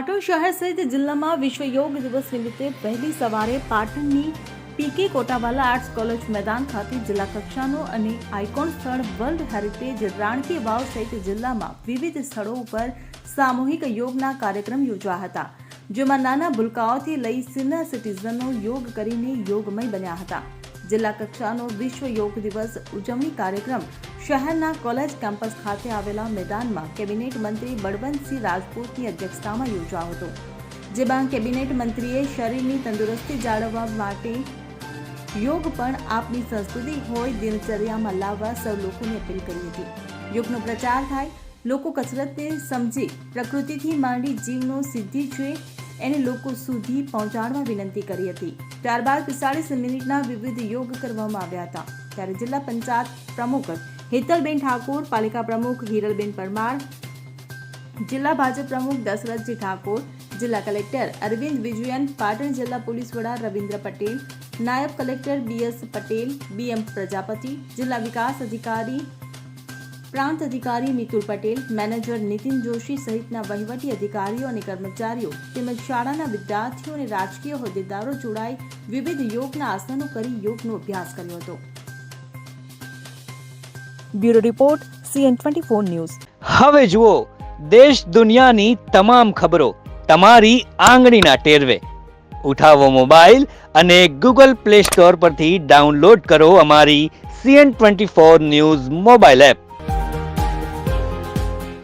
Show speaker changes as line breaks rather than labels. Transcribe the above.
પાટણ શહેર સહિત જિલ્લામાં વિશ્વ યોગ દિવસ નિમિત્તે વહેલી સવારે પાટણની પીકે કોટાવાલા આર્ટ્સ કોલેજ મેદાન ખાતે જિલ્લા કક્ષાનો અને આઇકોન સ્થળ વર્લ્ડ હેરિટેજ રાણકી વાવ સહિત જિલ્લામાં વિવિધ સ્થળો ઉપર સામૂહિક યોગના કાર્યક્રમ યોજાયા હતા, જેમાં નાના ભૂલકાઓથી લઈ સિનિયર સિટીઝનો યોગ કરીને યોગમય બન્યા હતા. જિલ્લા કક્ષાનો વિશ્વ યોગ દિવસ ઉજવણી કાર્યક્રમ શહેરના કોલેજ કેમ્પસ ખાતે આવેલા મેદાનમાં કેબિનેટ મંત્રી બળવંતસિંહ રાજપૂતની અધ્યક્ષતામાં યોજાયો હતો, જેમાં કેબિનેટ મંત્રીએ શરીરની તંદુરસ્તી જાળવવા માટે યોગ પણ આપની સંસ્કૃતિ હોય દિનચર્યામાં લાવવા સૌ લોકોને અપીલ કરી હતી. યોગનો પ્રચાર થાય, લોકો કસરતને સમજી, પ્રકૃતિથી માંડી જીવનો સિદ્ધિ છે એને લોકો સુધી પહોંચાડવા વિનંતી કરી હતી. ત્યારબાદ પિસ્તાળીસ મિનિટના વિવિધ યોગ કરવામાં આવ્યા હતા. ત્યારે જિલ્લા પંચાયત પ્રમુખ હેતલબેન ઠાકોર, પાલિકા પ્રમુખ હિરલબેન પરમાર, જિલ્લા ભાજપ પ્રમુખ દશરથજી ઠાકોર, જિલ્લા કલેક્ટર અરવિંદ વિજયન, પાટણ જિલ્લા પોલીસ વડા રવિન્દ્ર પટેલ, નાયબ collector BS Patel BM Prajapati, જિલ્લા વિકાસ અધિકારી પ્રાંત અધિકારી મિતુલ પટેલ મેનેજર નીતિન જોશી સહિતના વહીવટી અધિકારીઓ અને કર્મચારીઓ તેમજ શાળાના વિદ્યાર્થીઓ અને રાજકીય હોદ્દેદારો જોડાઈ વિવિધ યોગના આસનો કરી યોગનો અભ્યાસ કર્યો હતો. Bureau report CN twenty four news.
હવે જુઓ દેશ દુનિયાની તમામ ખબરો તમારી આંગળીના ટેરવે. ઉઠાવો મોબાઈલ અને ગૂગલ પ્લે સ્ટોર પરથી ડાઉનલોડ કરો અમારી CN twenty four news mobile app.